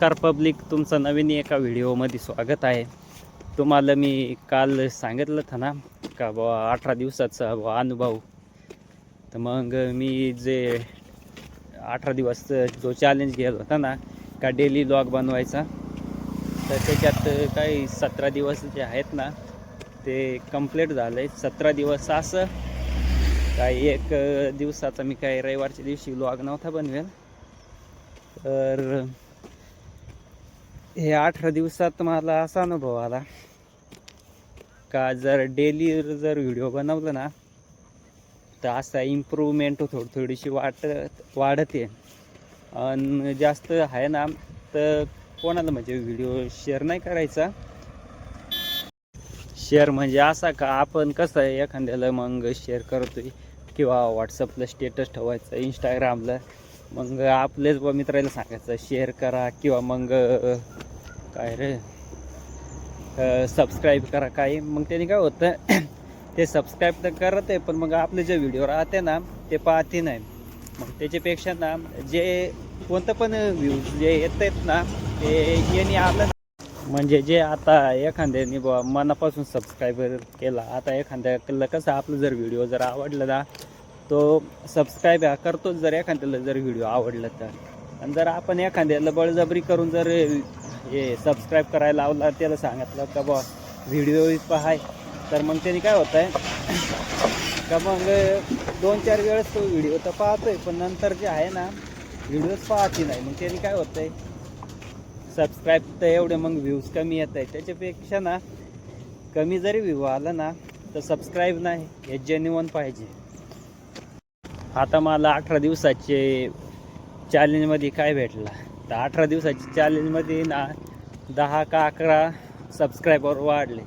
नमस्कार पब्लिक तुमचं नवीन एका व्हिडिओमध्ये स्वागत आहे. तुम्हाला मी काल सांगितलं होतं ना का बुवा अठरा दिवसाचा बुवा अनुभव. तर मग मी जे अठरा दिवस जो चॅलेंज केला होता ना का डेली लॉग बनवायचा तर त्याच्यात काही सतरा दिवस जे आहेत ना ते कंप्लेंट झालं. आहे सतरा दिवस असं काही एक दिवसाचा मी काही रविवारच्या दिवशी लॉग नव्हता बनवेल. तर हे अठरा दिवसात मला असा अनुभव आला का जर डेली जर व्हिडिओ बनवलं ना तर असा इम्प्रूवमेंट थोडी थोडीशी वाट वाढते. आणि जास्त आहे ना तर कोणाला म्हणजे व्हिडिओ शेअर नाही करायचा. शेअर म्हणजे असा का आपण कसं आहे एखाद्याला मग शेअर करतोय किंवा व्हॉट्सअपला स्टेटस ठेवायचं इंस्टाग्रामला मग आपलेच ब मित्राला सांगायचं शेअर करा किंवा मग काय रे? सबस्क्राईब करा काही. मग त्याने काय होतं ते सबस्क्राईब तर करत आहे पण मग आपले जे व्हिडिओ राहते ना ते पाहते नाही. मग त्याच्यापेक्षा ना जे कोणतं पण व्ह्यूज जे येत आहेत ना ते यांनी आलं म्हणजे जे आता एखाद्याने बुवा मनापासून सबस्क्राईबर केला आता एखाद्याला कसं आपलं जर व्हिडिओ जर आवडलं ना तो सबस्क्राईब हा करतोच जर एखाद्याला जर व्हिडिओ आवडला तर. आणि जर आपण एखाद्याला बळजबरी करून जर हे सबस्क्राईब करायला लावला त्याला सांगितलं का बा व्हिडिओ पहाय तर मग त्याने काय होत आहे का मग दोन चार वेळेस तो व्हिडिओ तर पाहतोय पण नंतर जे आहे ना व्हिडिओच पाहते नाही. मग त्याने काय होतंय? सबस्क्राईब तर एवढे मग व्ह्यूज कमी येत आहे त्याच्यापेक्षा ना कमी जरी व्ह्यू आला ना तर सबस्क्राईब नाही. हे जेन्युअन पाहिजे. आता मला अठरा दिवसाचे चॅलेंजमध्ये काय भेटला? तर अठरा दिवसाच्या चॅलेंजमध्ये ना दहा का अकरा सबस्क्रायबर वाढले.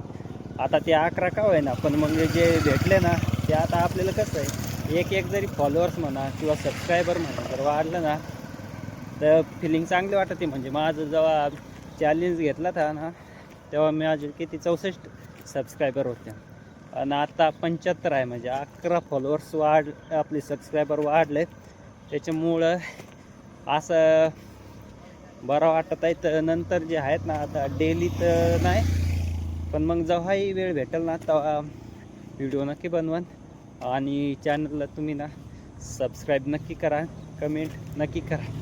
आता ते अकरा का होईना पण मग जे भेटले ना ते आता आपल्याला कसं आहे एक एक जरी फॉलोअर्स म्हणा किंवा सबस्क्रायबर म्हणा जर वाढलं ना तर फिलिंग चांगली वाटते. म्हणजे माझं जेव्हा चॅलेंज घेतला था ना तेव्हा माझे किती चौसष्ट सबस्क्रायबर होते. आणि आता पंच्याहत्तर आहे म्हणजे अकरा फॉलोअर्स वाढ आपले सबस्क्रायबर वाढले त्याच्यामुळं असं बरं वाटत आहे. तर नंतर जे आहेत ना आता डेली तर नाही पण मग जेव्हाही वेळ भेटेल ना तेव्हा व्हिडिओ नक्की बनवन. आणि चॅनलला तुम्ही ना सबस्क्राईब नक्की करा कमेंट नक्की करा.